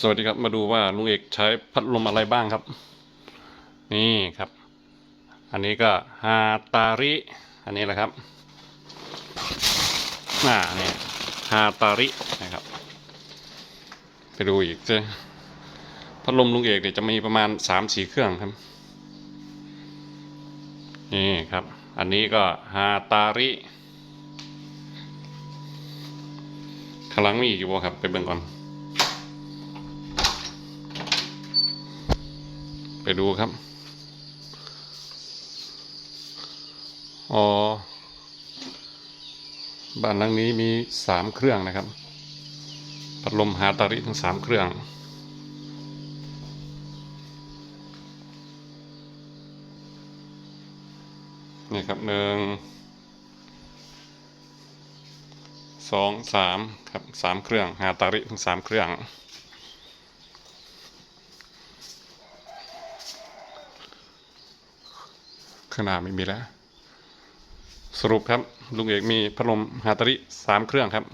สวัสดีครับมาดูว่าลุงเอกใช้พัดลมอะไรบ้างครับ นี่ครับ อันนี้ก็ฮาตาริ อันนี้แหละครับอ่าเนี่ยฮาตารินะครับ ไปดูอีกเจ้พัดลมลุงเอกเนี่ยจะมีประมาณสามสี่เครื่องครับ นี่ครับ อันนี้ก็ฮาตาริขลังมีอีกอยู่บ่ครับ ไปเบิ่งก่อน ไปดูครับ อ๋อ บ้านหลังนี้มีสามเครื่องนะครับ พัดลมฮาตาริทั้งสามเครื่อง นี่ครับหนึ่ง สอง สามครับสามเครื่องฮาตาริทั้งสามเครื่อง ข้างหน้าไม่มีแล้ว สรุปครับ ลุงเอกมีพัดลมฮาตาริสามเครื่องครับ